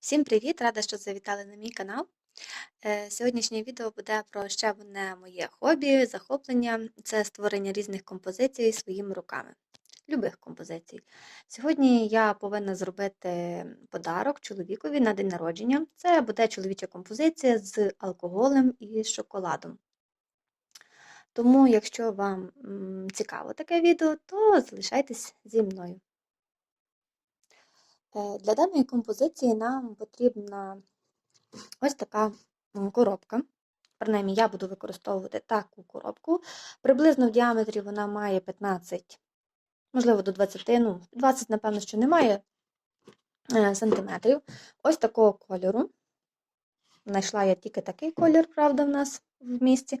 Всім привіт! Рада, що завітали на мій канал. Е, Сьогоднішнє відео буде про ще одне моє хобі, захоплення це створення різних композицій своїми руками. Любих композицій. Сьогодні я повинна зробити подарок чоловікові на день народження. Це буде чоловіча композиція з алкоголем і шоколадом. Тому, якщо вам цікаво таке відео, то залишайтесь зі мною. Е, Для даної композиції нам потрібна ось така коробка. Принаймні, я буду використовувати таку коробку. Приблизно в діаметрі вона має 15, можливо, до 20, ну, 20, напевно, що немає е, сантиметрів. Ось такого кольору. Знайшла я тільки такий колір, правда, в нас в місті.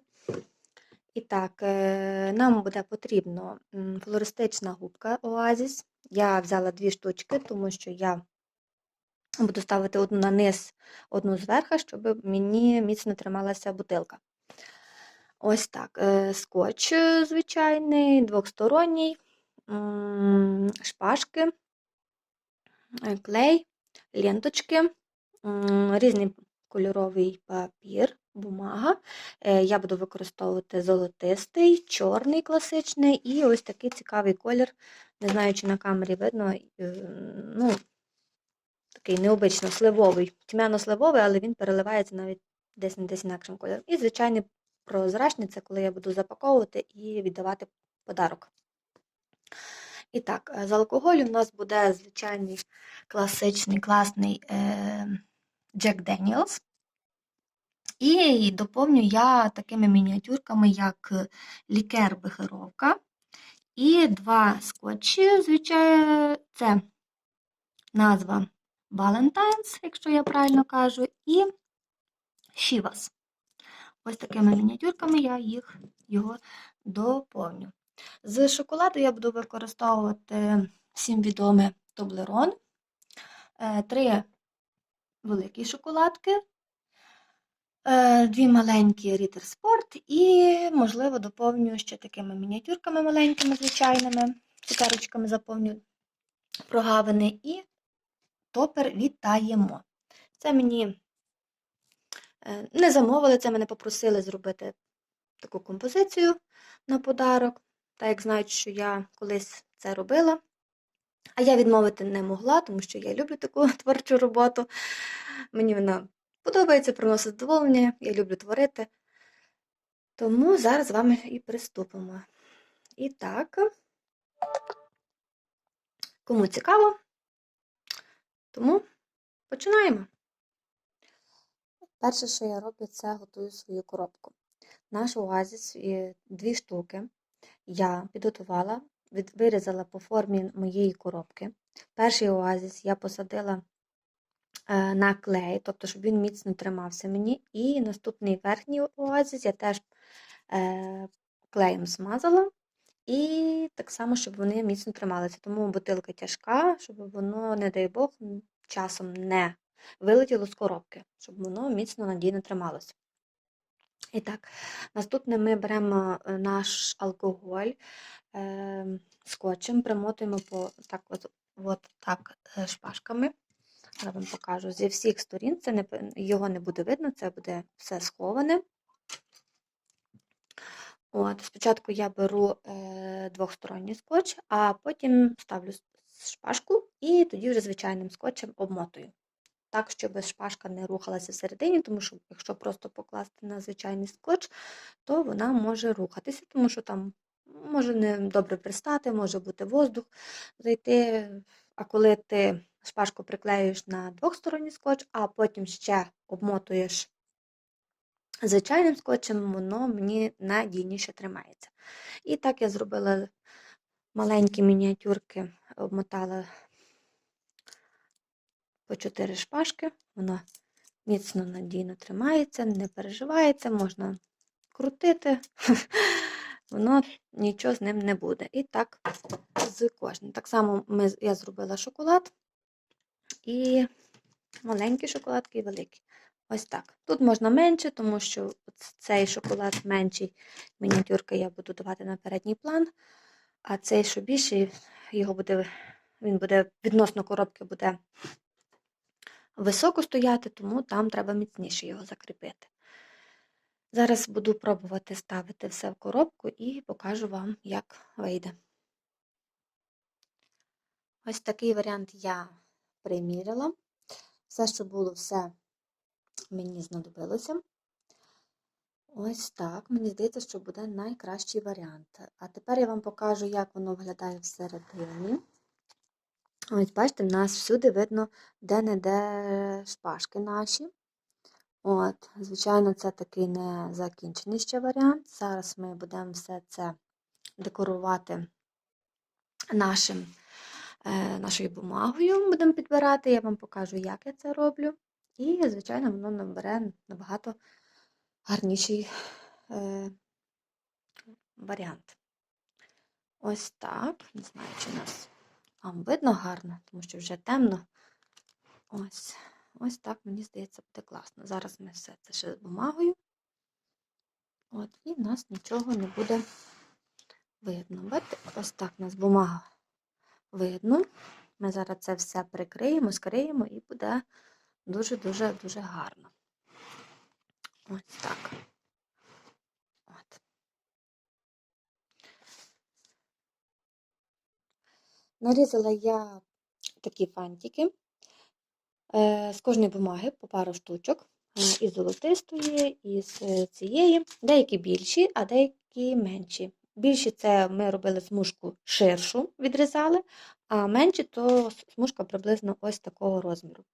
І так, е, нам буде потрібно флористична губка Оазіс. Я взяла дві штучки, тому що я буду ставити одну на низ, одну зверху, щоб мені міцно трималася бутилка. Ось так. е, Скотч е, звичайний, двохсторонній, шпажки, е, клей, ленточки, різний кольоровий папір, бумага. Е, Я буду використовувати золотистий, чорний класичний і ось такий цікавий колір. Не знаю, чи на камері видно. е, Ну, такий необично сливовий, тьмяно-сливовий, але він переливається навіть десь на десь інакшим кольором. І звичайний прозрачний це коли я буду запаковувати і віддавати подарок. І так, е, з алкоголю у нас буде звичайний класичний, класний е, Jack Daniels. І доповню я такими мініатюрками, як лікер бихеровка. І два скотчі, звичайно, це назва Valentine's, якщо я правильно кажу, і Shivas. Ось такими мініатюрками я їх його доповню. З шоколаду я буду використовувати всім відоме е, три великі шоколадки, е, дві маленькі Ritter Sport і, можливо, доповню ще такими мініатюрками маленькими, звичайними, цукерочками заповню прогавини і топер вітаємо. Це мені е, не замовили, це мене попросили зробити таку композицію на подарок, так як знають, що я колись це робила. А я відмовити не могла, тому що я люблю таку творчу роботу. Мені вона подобається, приносить задоволення, я люблю творити. Тому зараз з вами і приступимо. І так, кому цікаво, тому починаємо. Перше, що я роблю, це готую свою коробку. Наш оазіс і дві штуки я підготувала, вирізала по формі моєї коробки. Перший оазіс я посадила е, на клей, тобто, щоб він міцно тримався мені. І наступний верхній оазіс я теж е, клеєм змазала. І так само, щоб вони міцно трималися. Тому бутилка тяжка, щоб воно, не дай Бог, часом не вилетіло з коробки, щоб воно міцно надійно трималося. І так, наступне ми беремо е, наш алкоголь е, скотчем, примотуємо по так, от, от так е, шпажками. Я вам покажу зі всіх сторін. Це не, його не буде видно, це буде все сховане. От, спочатку я беру е, двохсторонній скотч, а потім ставлю шпажку і тоді вже звичайним скотчем обмотую. Так, щоб шпажка не рухалася всередині, тому що якщо просто покласти на звичайний скотч, то вона може рухатися, тому що там може не добре пристати, може бути воздух зайти. А коли ти шпажку приклеюєш на двохсторонній скотч, а потім ще обмотуєш звичайним скотчем, воно мені надійніше тримається. І так я зробила маленькі мініатюрки, обмотала по 4 шпажки, воно міцно надійно тримається, не переживається, можна крутити, воно нічого з ним не буде. І так з кожним. Так само ми, я зробила шоколад і маленькі шоколадки і великі. Ось так. Тут можна менше, тому що цей шоколад менший, мініатюрка я буду давати на передній план, а цей, що більший, його буде, він буде відносно коробки буде високо стояти, тому там треба міцніше його закріпити. Зараз буду пробувати ставити все в коробку і покажу вам, як вийде. Ось такий варіант я приміряла. Все, що було, все мені знадобилося. Ось так. Мені здається, що буде найкращий варіант. А тепер я вам покажу, як воно виглядає всередині. Ось, бачите, в нас всюди видно де-не-де шпажки наші. От, Звичайно, це такий не закінчений ще варіант. Зараз ми будемо все це декорувати нашим, нашою бумагою. Будемо підбирати, я вам покажу, як я це роблю. І, звичайно, воно набере набагато гарніший е, варіант. Ось так. Не знаю, чи нас вам видно гарно, тому що вже темно. Ось. Ось так, мені здається, буде класно. Зараз ми все це ще з бумагою. От, і в нас нічого не буде видно. Бачите, ось так у нас бумага видно. Ми зараз це все прикриємо, скриємо і буде дуже-дуже дуже гарно. Ось так. От. Нарізала я такі фантики. Е, з кожної бумаги по пару штучок. е, Із золотистої, із е, цієї. Деякі більші, а деякі менші. Більші це ми робили смужку ширшу, відрізали, а менші то смужка приблизно ось такого розміру.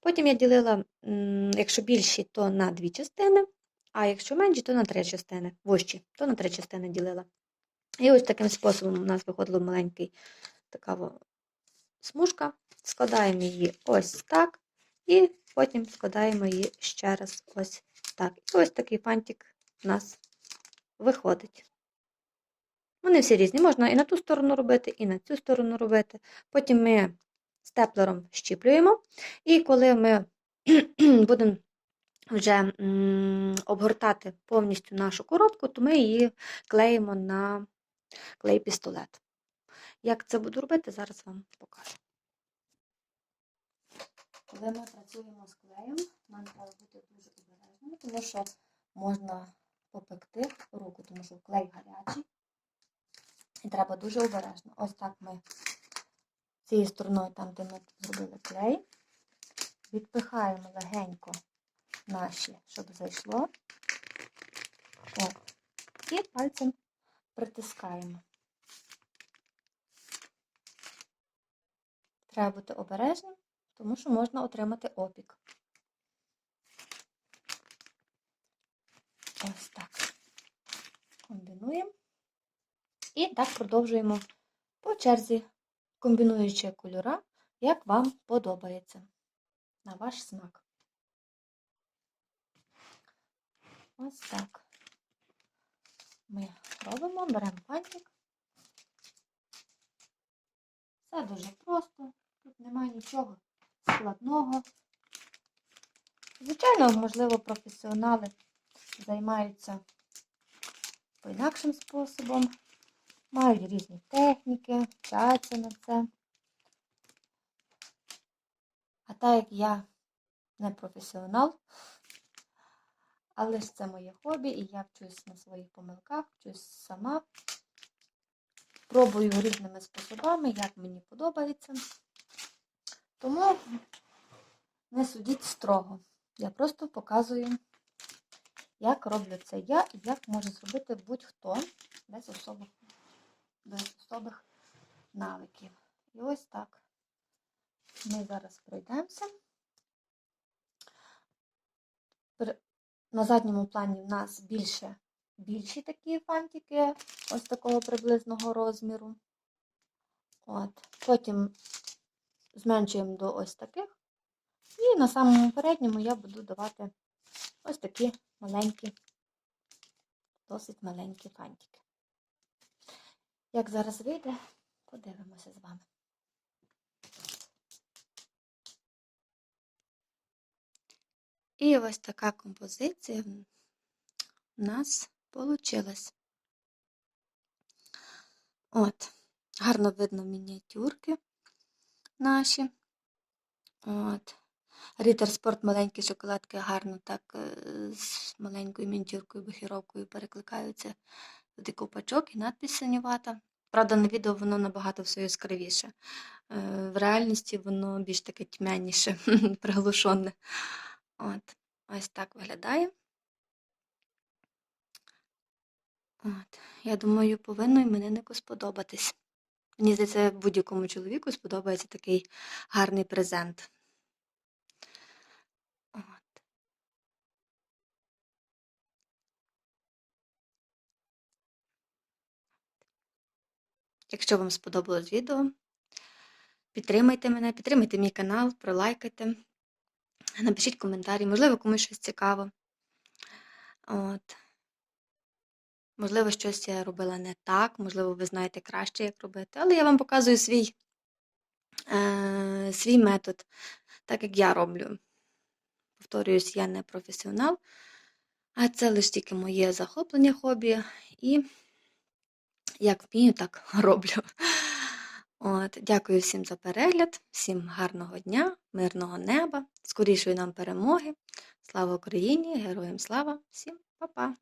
Потім я ділила, якщо більші, то на дві частини, а якщо менші, то на три частини. Вущі, то на три частини ділила. І ось таким способом у нас виходила маленький така смужка. Складаємо її ось так, і потім складаємо її ще раз ось так. І ось такий фантик у нас виходить. Вони всі різні. Можна і на ту сторону робити, і на цю сторону робити. Потім ми степлером щіплюємо. І коли ми будемо вже обгортати повністю нашу коробку, то ми її клеїмо на клей-пістолет. Як це буду робити, зараз вам покажу. Коли ми працюємо з клеєм, нам треба бути дуже обережними, тому що можна попекти руку, тому що клей гарячий. І треба дуже обережно. Ось так ми цією стороною, там, де ми зробили клей, відпихаємо легенько наші, щоб зайшло. О. І пальцем притискаємо. Треба бути обережним, тому що можна отримати опік. Ось так. Комбінуємо. І так продовжуємо по черзі, комбінуючи кольора, як вам подобається на ваш смак. Ось так. Ми робимо, беремо пантик. Все дуже просто, тут немає нічого складного. Звичайно, можливо, професіонали займаються по-інакшим способом, мають різні техніки, вчаться на це. А так як я не професіонал, але ж це моє хобі, і я вчусь на своїх помилках, вчусь сама. Пробую різними способами, як мені подобається. Тому не судіть строго. Я просто показую, як роблю це я і як може зробити будь-хто без особих, без особих навиків. І ось так ми зараз пройдемося. На задньому плані в нас більше більші такі фантики, ось такого приблизного розміру. От. Потім зменшуємо до ось таких. І на самому передньому я буду давати ось такі маленькі, досить маленькі фантики. Як зараз вийде, подивимося з вами. І ось така композиція в нас получилась. От, гарно видно мініатюрки наші. От. Рітер Спорт маленькі шоколадки гарно так е, з маленькою мінтюркою, бахіровкою перекликаються в ковпачок і надпись синювата. Правда, на відео воно набагато все яскравіше. Е, В реальності воно більш таке тьмяніше, приглушене. От, ось так виглядає. От. Я думаю, повинно імениннику сподобатись. Мені здається, будь-якому чоловіку сподобається такий гарний презент. Якщо вам сподобалось відео, підтримайте мене, підтримайте мій канал, пролайкайте, напишіть коментарі, можливо, комусь щось цікаво. От. Можливо, щось я робила не так, можливо, ви знаєте краще, як робити, але я вам показую свій, е, свій метод, так як я роблю. Повторююсь, я не професіонал, а це лише тільки моє захоплення хобі, і як вмію, так роблю. От, дякую всім за перегляд, всім гарного дня, мирного неба, скорішої нам перемоги. Слава Україні, героям слава, всім па-па!